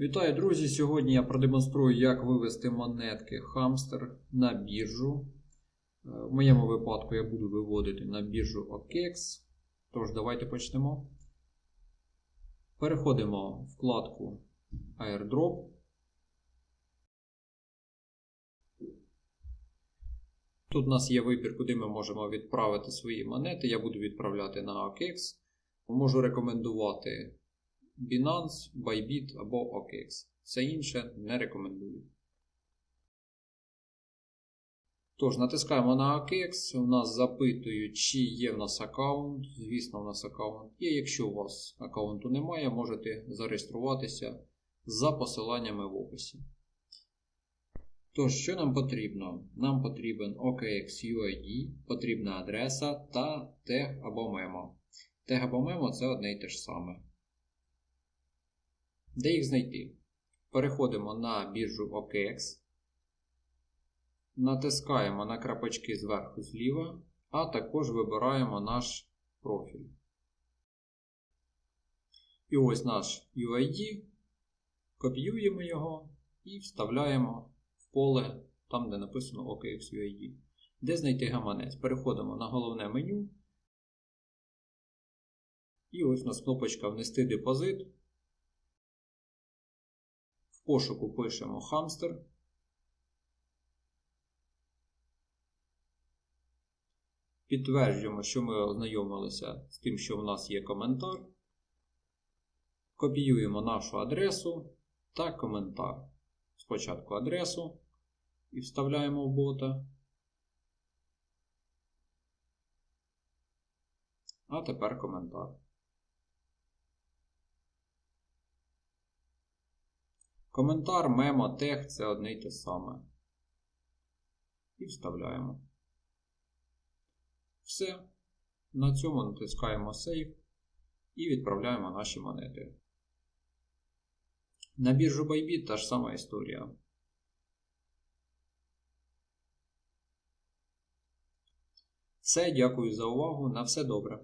Вітаю, друзі! Сьогодні я продемонструю, як вивести монетки Hamster на біржу. Е, В моєму випадку я буду виводити на біржу OKEX. Тож, давайте почнемо. Переходимо в вкладку Airdrop. Тут у нас є вибір, куди ми можемо відправити свої монети. Я буду відправляти на OKEX. Можу рекомендувати Binance, Bybit або OKEX. Все інше не рекомендую. Тож, натискаємо на OKEX. У нас запитують, чи є в нас аккаунт. Звісно, у нас аккаунт є. Якщо у вас аккаунту немає, можете зареєструватися за посиланнями в описі. Тож, що нам потрібно? Нам потрібен OKX UID, потрібна адреса та тег або мемо. Тег або мемо це одне і те ж саме. Де їх знайти? Переходимо на біржу OKX, натискаємо на крапочки зверху зліва, а також вибираємо наш профіль. І ось наш UID, копіюємо його і вставляємо в поле там, де написано OKX UID. Де знайти гаманець? Переходимо на головне меню. І ось у нас кнопочка Внести депозит. Пошуку пишемо хамстер. Підтверджуємо, що ми ознайомилися з тим, що в нас є коментар. Копіюємо нашу адресу та коментар. Спочатку адресу і вставляємо в бота. А тепер коментар. Коментар, мемо, тег це одне й те саме. І вставляємо. Все. На цьому натискаємо Save і відправляємо наші монети. На біржу Bybit та ж сама історія. Все, дякую за увагу. На все добре.